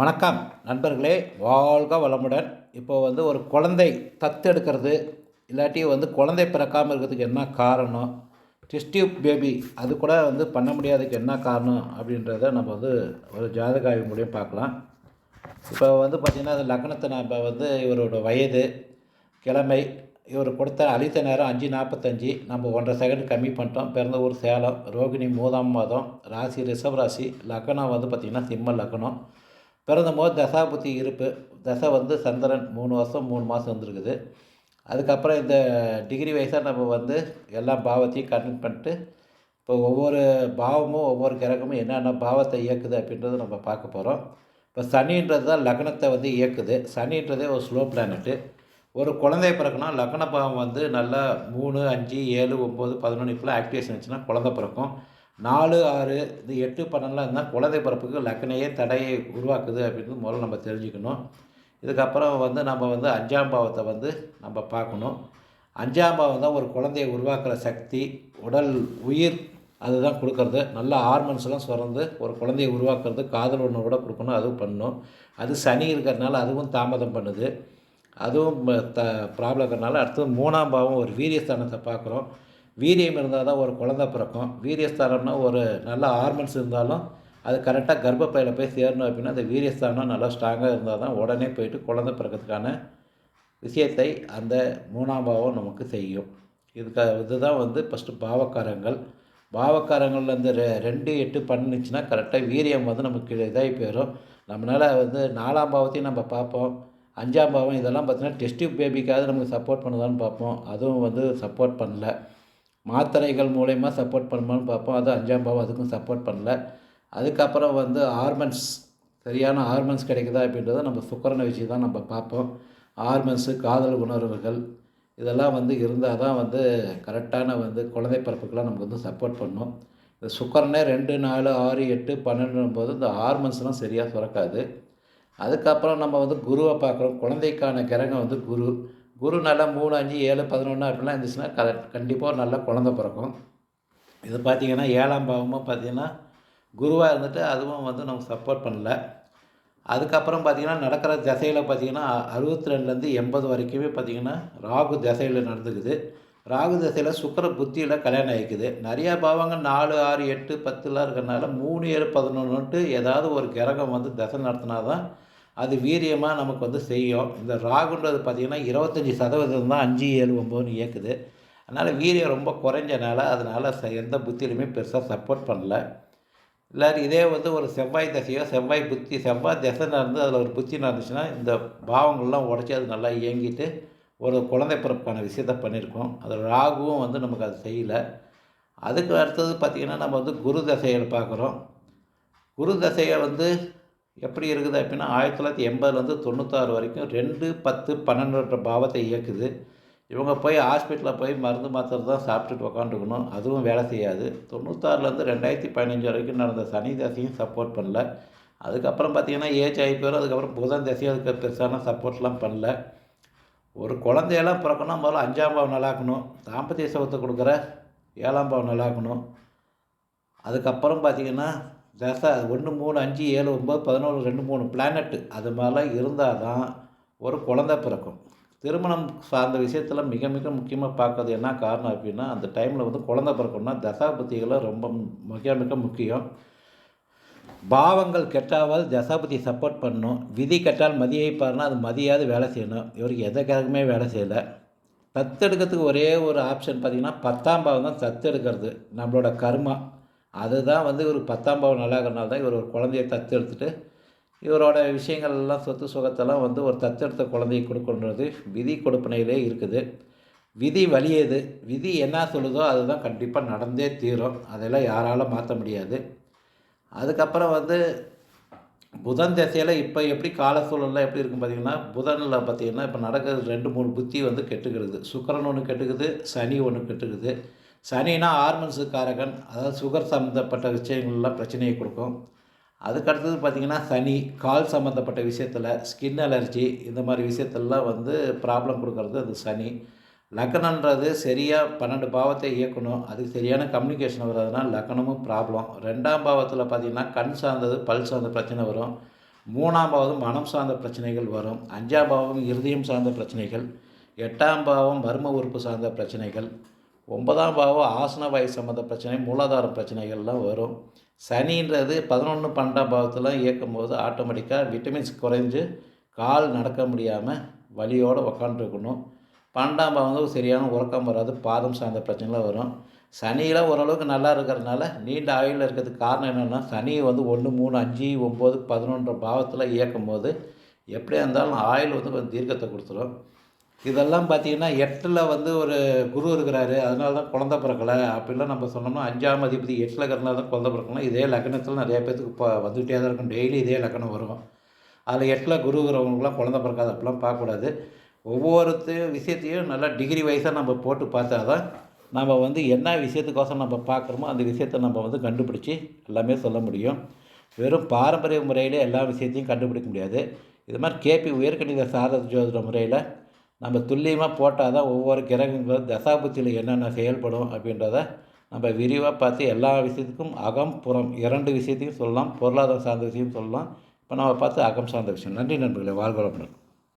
வணக்கம் நண்பர்களே. வாழ்க வளமுடன். இப்போ வந்து ஒரு குழந்தை தத்தெடுக்கிறது இல்லாட்டி வந்து குழந்தை பிறக்காமல் இருக்கிறதுக்கு என்ன காரணம் டிஸ்டியூப் பேபி அது கூட வந்து பண்ண முடியாததுக்கு என்ன காரணம் அப்படின்றத நம்ம வந்து ஒரு ஜாதக ஆய்வு மூலியம் பார்க்கலாம். இப்போ வந்து பார்த்திங்கன்னா அது லக்னத்தை நம்ம வந்து இவரோட வயது கிழமை இவர் கொடுத்த அழித்த நேரம் அஞ்சு நாற்பத்தஞ்சு நம்ம ஒன்றரை செகண்ட் கம்மி பண்ணிட்டோம். பிறந்த ஊர் சேலம் ரோகிணி மூதாம் மாதம் ராசி ரிஷப் ராசி லக்னம் வந்து பார்த்திங்கன்னா சிம்ம லக்னம். பிறந்தபோது தசாபுத்தி இருப்பு. தசை வந்து சந்திரன் மூணு வருஷம் மூணு மாதம் வந்துருக்குது அதுக்கப்புறம் இந்த டிகிரி வைஸாக நம்ம வந்து எல்லா பாவத்தையும் கன்வெர்ட் பண்ணிட்டு இப்போ ஒவ்வொரு பாவமும் ஒவ்வொரு கிரகமும் என்னென்ன பாவத்தை இயக்குது அப்படின்றத நம்ம பார்க்க போகிறோம் இப்போ சனின்றது தான் லக்னத்தை வந்து இயக்குது. சனின்றதே ஒரு ஸ்லோ பிளானட்டு ஒரு குழந்தை பிறக்கணும் லக்ன பாவம் வந்து நல்லா மூணு அஞ்சு ஏழு ஒம்பது பதினொன்று இப்போலாம் ஆக்டிவேஷன் இருந்துச்சுன்னா குழந்தை பிறக்கும். நாலு ஆறு இது எட்டு பன்னெண்டுலாம் இருந்தால் குழந்தை பிறப்புக்கு லக்னையே தடையை உருவாக்குது அப்படின்றது முதல்ல நம்ம தெரிஞ்சுக்கணும். இதுக்கப்புறம் வந்து நம்ம வந்து அஞ்சாம் பாவத்தை வந்து நம்ம பார்க்கணும். அஞ்சாம் பாவம் தான் ஒரு குழந்தையை உருவாக்குற சக்தி உடல் உயிர் அதுதான் கொடுக்கறது. நல்ல ஹார்மோன்ஸ்லாம் சுரந்து ஒரு குழந்தையை உருவாக்குறது காதல் உணர்வோட கொடுக்கணும் அதுவும் பண்ணணும். அது சனி இருக்கிறதுனால அதுவும் தாமதம் பண்ணுது. அதுவும் த ப்ராப்ளம் இருக்கிறனால அடுத்தது மூணாம் பாவம் ஒரு வீரியஸ்தானத்தை பார்க்குறோம். வீரியம் இருந்தால் தான் ஒரு குழந்த பிறக்கும். வீரியஸ்தானம்னா ஒரு நல்ல ஹார்மோன்ஸ் இருந்தாலும் அது கரெக்டாக கர்ப்பப்பையில் போய் சேரணும் அப்படின்னா அந்த வீரியஸ்தானம் நல்லா ஸ்ட்ராங்காக இருந்தால் தான் உடனே போயிட்டு குழந்தை பிறக்கிறதுக்கான விஷயத்தை அந்த மூணாம் பாவம் நமக்கு செய்யும். இதுக்கு இதுதான் வந்து ஃபஸ்ட்டு பாவக்காரங்கள். பாவக்காரங்களில் இந்த ரெ ரெண்டு எட்டு பண்ணுச்சுன்னா கரெக்டாக வீரியம் வந்து நமக்கு இதாகி போயிடும் நம்மளால் வந்து நாலாம் பாவத்தையும் நம்ம பார்ப்போம். அஞ்சாம் பாவம் இதெல்லாம் பார்த்தீங்கன்னா டெஸ்டிவ் பேபிக்காவது நமக்கு சப்போர்ட் பண்ணுதான்னு பார்ப்போம். அதுவும் வந்து சப்போர்ட் பண்ணல. மாத்திரைகள் மூலயமா சப்போர்ட் பண்ணுமான்னு பார்ப்போம் அது அஞ்சாம் பாவம் அதுக்கும் சப்போர்ட் பண்ணல. அதுக்கப்புறம் வந்து ஹார்மன்ஸ் சரியான ஹார்மன்ஸ் கிடைக்குதா அப்படின்றத நம்ம சுக்கரனை வச்சு தான் நம்ம பார்ப்போம் ஹார்மன்ஸு காதல் உணர்வுகள் இதெல்லாம் வந்து இருந்தால் தான் வந்து கரெக்டான வந்து குழந்தை பிறப்புக்கெலாம் நமக்கு வந்து சப்போர்ட் பண்ணும். இந்த சுக்கரனே ரெண்டு நாலு ஆறு எட்டு பன்னெண்டுன்னும் போது இந்த ஹார்மன்ஸ்லாம் சரியாக சுரக்காது. அதுக்கப்புறம் நம்ம வந்து குருவை பார்க்குறோம். குழந்தைக்கான கிரகம் வந்து குரு. குரு நல்லா மூணு அஞ்சு ஏழு பதினொன்று அப்படிலாம் இருந்துச்சுன்னா க கண்டிப்பாக ஒரு நல்ல குழந்தை பிறக்கும். இது பார்த்திங்கன்னா ஏழாம் பாவமும் பார்த்திங்கன்னா குருவாக இருந்துட்டு அதுவும் வந்து நமக்கு சப்போர்ட் பண்ணல. அதுக்கப்புறம் பார்த்திங்கன்னா நடக்கிற திசையில் பார்த்திங்கன்னா அறுபத்தி ரெண்டுலேருந்து எண்பது வரைக்குமே பார்த்திங்கன்னா ராகு திசையில் நடந்துக்குது. ராகு திசையில் சுக்கர புத்தியில் கல்யாணம் ஆகிக்குது நிறையா பாவங்கள் நாலு ஆறு எட்டு பத்துலாம் இருக்கிறனால மூணு ஏழு பதினொன்றுன்ட்டு ஏதாவது ஒரு கிரகம் வந்து தசை நடத்தினா தான் அது வீரியமாக நமக்கு வந்து செய்யும். இந்த ராகுன்றது பார்த்திங்கன்னா இருபத்தஞ்சி சதவீதம் தான் அஞ்சு ஏழு ஒம்பதுன்னு இயக்குது. அதனால் வீரியம் ரொம்ப குறைஞ்சனால அதனால் ச எந்த புத்தியிலுமே பெருசாக சப்போர்ட் பண்ணல. இல்லாட்டி இதே வந்து ஒரு செவ்வாய் தசையோ செவ்வாய் புத்தி செவ்வாய் தசை நடந்து அதில் ஒரு புத்தி நடந்துச்சுன்னா இந்த பாவங்கள்லாம் உடச்சி அது நல்லா இயங்கிட்டு ஒரு குழந்தை பிறப்புக்கான விஷயத்த பண்ணியிருக்கோம். அது ராகுவும் வந்து நமக்கு அது செய்யலை. அதுக்கு அடுத்தது பார்த்திங்கன்னா நம்ம வந்து குரு தசைகள் பார்க்குறோம். குரு தசையை வந்து எப்படி இருக்குது அப்படின்னா ஆயிரத்தி தொள்ளாயிரத்தி எண்பதுலேருந்து தொண்ணூத்தாறு வரைக்கும் ரெண்டு பத்து பன்னெண்டுன்ற பாவத்தை இயக்குது. இவங்க போய் ஹாஸ்பிட்டலில் போய் மருந்து மாத்திரை தான் சாப்பிட்டுட்டு உக்காந்துக்கணும் அதுவும் வேலை செய்யாது. தொண்ணூத்தாறுலேருந்து ரெண்டாயிரத்தி பதினஞ்சு வரைக்கும் நடந்த சனி தசையும் சப்போர்ட் பண்ணல. அதுக்கப்புறம் பார்த்திங்கன்னா ஏஜ் ஆகி போயிடும் அதுக்கப்புறம் புதன் தசையும் அதுக்கு பெருசான சப்போர்ட்லாம் பண்ணல. ஒரு குழந்தையெல்லாம் பிறக்கணும் முதல்ல அஞ்சாம் பாவம் நல்லாக்கணும். தாம்பத்திய சுகத்தை கொடுக்குற ஏழாம் பாவம் நல்லாக்கணும். அதுக்கப்புறம் பார்த்திங்கன்னா தசை ஒன்று மூணு அஞ்சு ஏழு ஒம்பது பதினொன்று ரெண்டு மூணு பிளானட்டு அது மாதிரிலாம் இருந்தால் தான் ஒரு குழந்த பிறக்கும். திருமணம் சார்ந்த விஷயத்தில் மிக மிக முக்கியமாக பார்க்கறது என்ன காரணம் அப்படின்னா அந்த டைமில் வந்து குழந்த பிறக்கணும்னா தசாபதிகளை ரொம்ப மிக மிக முக்கியம். பாவங்கள் கெட்டாவது தசாபதி சப்போர்ட் பண்ணணும். விதி கெட்டால் மதியை பாருன்னா அது மதியாவது வேலை செய்யணும். இவருக்கு எந்த கிழக்குமே வேலை செய்யலை. தத்தெடுக்கிறதுக்கு ஒரே ஒரு ஆப்ஷன் பார்த்திங்கன்னா பத்தாம் பாவம் தான் தத்தெடுக்கிறது. நம்மளோட கர்மா. அதுதான் வந்து இவர் பத்தாம் பாவம் நல்லா இருக்கிறனால தான் இவர் ஒரு குழந்தைய தத்தெடுத்துட்டு இவரோட விஷயங்கள் எல்லாம் சொத்து சுகத்தெல்லாம் வந்து ஒரு தத்தெடுத்த குழந்தையை கொடுக்கணுன்றது விதி கொடுப்பனையிலே இருக்குது. விதி வலியது விதி என்ன சொல்லுதோ அதுதான் கண்டிப்பாக நடந்தே தீரும். அதெல்லாம் யாராலும் மாற்ற முடியாது. அதுக்கப்புறம் வந்து புதன் திசையில் இப்போ எப்படி கால சூழல்லாம் எப்படி இருக்கும் பார்த்திங்கன்னா புதனில் பார்த்தீங்கன்னா இப்போ நடக்கிறது ரெண்டு மூணு புத்தி வந்து கெட்டுக்கிறது. சுக்கரன் ஒன்று கெட்டுக்குது சனி ஒன்று கெட்டுக்குது. சனினா ஹார்மோன்ஸு காரகன் அதாவது சுகர் சம்மந்தப்பட்ட விஷயங்கள்லாம் பிரச்சனையை கொடுக்கும். அதுக்கடுத்தது பார்த்திங்கன்னா சனி கால் சம்மந்தப்பட்ட விஷயத்தில் ஸ்கின் அலர்ஜி இந்த மாதிரி விஷயத்துலலாம் வந்து ப்ராப்ளம் கொடுக்கறது அது சனி. லக்னன்றது சரியாக பன்னெண்டு பாவத்தை இயக்கணும் அதுக்கு சரியான கம்யூனிகேஷன் வர்றதுனால லக்னமும் ப்ராப்ளம் ரெண்டாம் பாவத்தில் பார்த்திங்கன்னா கண் சார்ந்தது பல் சார்ந்த பிரச்சனை வரும். மூணாம் பாவம் மனம் சார்ந்த பிரச்சனைகள் வரும். அஞ்சாம் பாவம் இருதயம் சார்ந்த பிரச்சனைகள். எட்டாம் பாவம் மர்ம உறுப்பு சார்ந்த பிரச்சனைகள். ஒன்பதாம் பாவம் ஆசன வாயு சம்மந்த பிரச்சனை மூலாதார பிரச்சனைகள்லாம் வரும். சனின்றது பதினொன்று பன்னெண்டாம் பாவத்தில் இயக்கும் போது ஆட்டோமேட்டிக்காக விட்டமின்ஸ் குறைஞ்சு கால் நடக்க முடியாமல் வலியோடு உக்காந்துருக்கணும். பன்னெண்டாம் பாவம் வந்து சரியான உறக்கம் வராது பாதம் சார்ந்த பிரச்சனைலாம் வரும். சனியில் ஓரளவுக்கு நல்லா இருக்கிறதுனால நீண்ட ஆயுளில் இருக்கிறதுக்கு காரணம் என்னென்னா சனி வந்து ஒன்று மூணு அஞ்சு ஒம்பது பதினொன்று பாவத்தில் இயக்கும் போது எப்படியா இருந்தாலும் ஆயுள் வந்து கொஞ்சம் தீர்க்கத்தை கொடுத்துரும். இதெல்லாம் பார்த்தீங்கன்னா எட்டில் வந்து ஒரு குரு இருக்கிறாரு. அதனால தான் குழந்த பிறக்கலை. அப்படிலாம் நம்ம சொன்னோம்னா அஞ்சாம் அதிபதி எட்டில் இருக்கிறனால தான் குழந்த பிறக்கணும். இதே லக்னத்தில் நிறைய பேர்த்துக்கு இப்போ வந்துகிட்டே தான் இருக்கும். டெய்லி இதே லக்னம் வரும். அதில் எட்டில் குருங்கிறவங்களுக்குலாம் குழந்த பிறக்காது. அப்படிலாம் பார்க்கக்கூடாது. ஒவ்வொருத்த விஷயத்தையும் நல்லா டிகிரி வைஸாக நம்ம போட்டு பார்த்தா தான் நம்ம வந்து என்ன விஷயத்துக்கோசம் நம்ம பார்க்குறோமோ அந்த விஷயத்தை நம்ம வந்து கண்டுபிடிச்சி எல்லாமே சொல்ல முடியும். வெறும் பாரம்பரிய முறையில் எல்லா விஷயத்தையும் கண்டுபிடிக்க முடியாது. இது மாதிரி கேபி உயர்கணித சாரத ஜோதிட முறையில் நம்ம துல்லியமாக போட்டால் தான் ஒவ்வொரு கிரகங்களும் தசாபுத்தியில் என்னென்ன செயல்படும் அப்படின்றத நம்ம விரிவாக பார்த்து எல்லா விஷயத்துக்கும் அகம் புறம் இரண்டு விஷயத்தையும் சொல்லலாம். பொருளாதாரம் சார்ந்த விஷயம் சொல்லலாம். இப்போ நம்ம பார்த்து அகம் சார்ந்த விஷயம். நன்றி நண்பர்களே. வாழ்வளமுடன்